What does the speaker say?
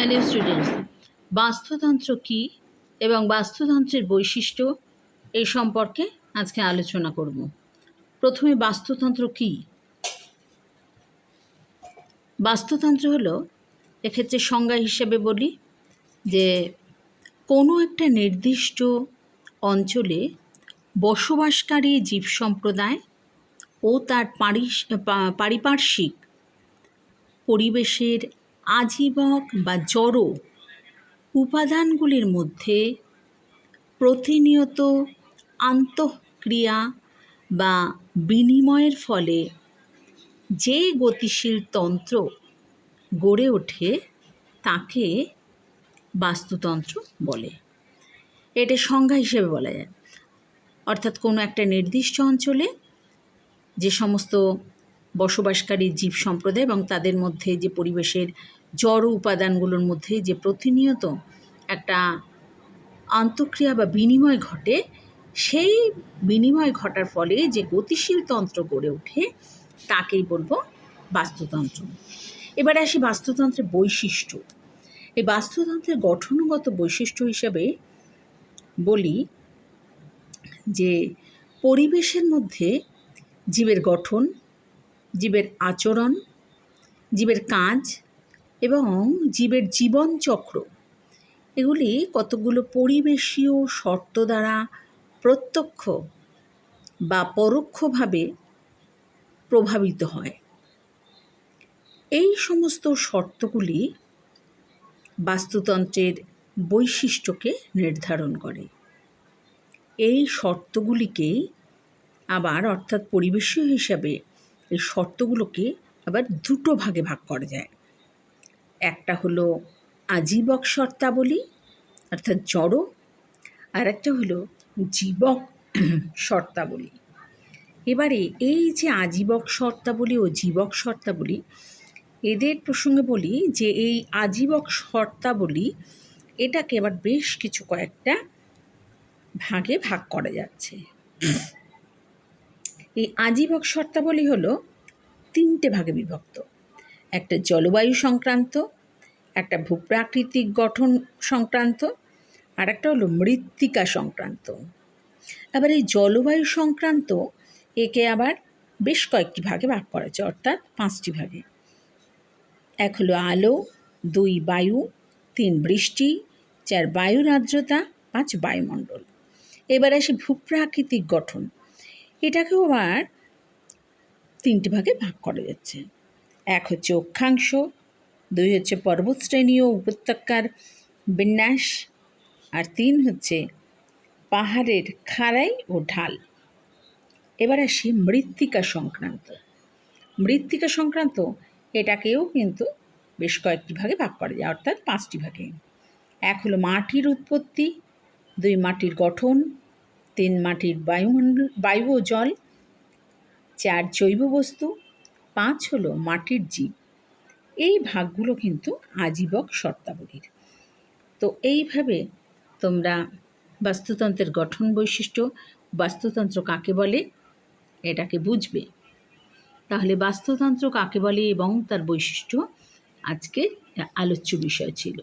My students বাস্তুতন্ত্র কী এবং বাস্তুতন্ত্রের বৈশিষ্ট্য এই সম্পর্কে আজকে আলোচনা করব। প্রথমে বাস্তুতন্ত্র কী? বাস্তুতন্ত্র হলো, এক্ষেত্রে সংজ্ঞা হিসেবে বলি যে, কোনো একটা নির্দিষ্ট অঞ্চলে বসবাসকারী জীব সম্প্রদায় ও তার পারিপার্শ্বিক পরিবেশের আজীবক বা জড় উপাদানগুলির মধ্যে প্রতিনিয়ত আন্তঃক্রিয়া বা বিনিময়ের ফলে যে গতিশীল তন্ত্র গড়ে ওঠে তাকে বাস্তুতন্ত্র বলে। এটা সংজ্ঞা হিসেবে বলা যায়। অর্থাৎ কোনো একটা নির্দিষ্ট অঞ্চলে যে সমস্ত বসবাসকারী জীব সম্প্রদায় এবং তাদের মধ্যে যে পরিবেশের জড় উপাদানগুলোর মধ্যে যে প্রতিনিয়ত একটা আন্তঃক্রিয়া বা বিনিময় ঘটে, সেই বিনিময় ঘটার ফলে যে গতিশীল তন্ত্র গড়ে ওঠে, তাকেই বলব বাস্তুতন্ত্র। এবারে আসি বাস্তুতন্ত্রের বৈশিষ্ট্য। এই বাস্তুতন্ত্রের গঠনগত বৈশিষ্ট্য হিসাবে বলি যে, পরিবেশের মধ্যে জীবের গঠন, জীবের আচরণ, জীবের কাজ এবং জীবের জীবনচক্র এগুলি কতগুলো পরিবেশীয় শর্ত দ্বারা প্রত্যক্ষ বা পরোক্ষভাবে প্রভাবিত হয়। এই সমস্ত শর্তগুলি বাস্তুতন্ত্রের বৈশিষ্ট্যকে নির্ধারণ করে। এই শর্তগুলিকেই আবার অর্থাৎ পরিবেশীয় হিসাবে এই শর্তগুলোকে আবার দুটো ভাগে ভাগ করা যায়। একটা হলো আজীবক শর্তাবলী, অর্থাৎ জড়, আর একটা হলো জীবক শর্তাবলী। এবারে এই যে আজীবক শর্তাবলী ও জীবক শর্তাবলী, এদের প্রসঙ্গে বলি যে এই আজীবক শর্তাবলী, এটাকে আবার বেশ কিছু কয়েকটা ভাগে ভাগ করা যাচ্ছে। এই আজীবক শর্তাবলী হলো তিনটে ভাগে বিভক্ত। একটা জলবায়ু সংক্রান্ত, একটা ভূপ্রাকৃতিক গঠন সংক্রান্ত, আর একটা হলো মৃত্তিকা সংক্রান্ত। আবার এই জলবায়ু সংক্রান্ত একে আবার বেশ কয়েকটি ভাগে ভাগ করা হয়েছে, অর্থাৎ পাঁচটি ভাগে। এক হলো আলো, দুই বায়ু, তিন বৃষ্টি, চার বায়ুর আর্দ্রতা পাঁচ বায়ুমণ্ডল। এবার আসি ভূপ্রাকৃতিক গঠন। এটাকেও আবার তিনটি ভাগে ভাগ করা যাচ্ছে। এক হচ্ছে অক্ষাংশ, দুই হচ্ছে পর্বতশ্রেণী ও উপত্যকার বিন্যাস, আর তিন হচ্ছে পাহাড়ের খাড়াই ও ঢাল। এবার আসি মৃত্তিকা সংক্রান্ত। মৃত্তিকা সংক্রান্ত, এটাকেও কিন্তু বেশ কয়েকটি ভাগে ভাগ করা যায়, অর্থাৎ পাঁচটি ভাগে। এক হলো মাটির উৎপত্তি, দুই মাটির গঠন, তিন মাটির বায়ুমণ্ডল, বায়ু ও জল, চার জৈব বস্তু পাঁচ হলো মাটির জীব। এই ভাগগুলো কিন্তু আজীবক শর্তাবলীর। তো এইভাবে তোমরা বাস্তুতন্ত্রের গঠন বৈশিষ্ট্য, বাস্তুতন্ত্র কাকে বলে, এটাকে বুঝবে। তাহলে বাস্তুতন্ত্র কাকে বলে এবং তার বৈশিষ্ট্য আজকে আলোচ্য বিষয় ছিল।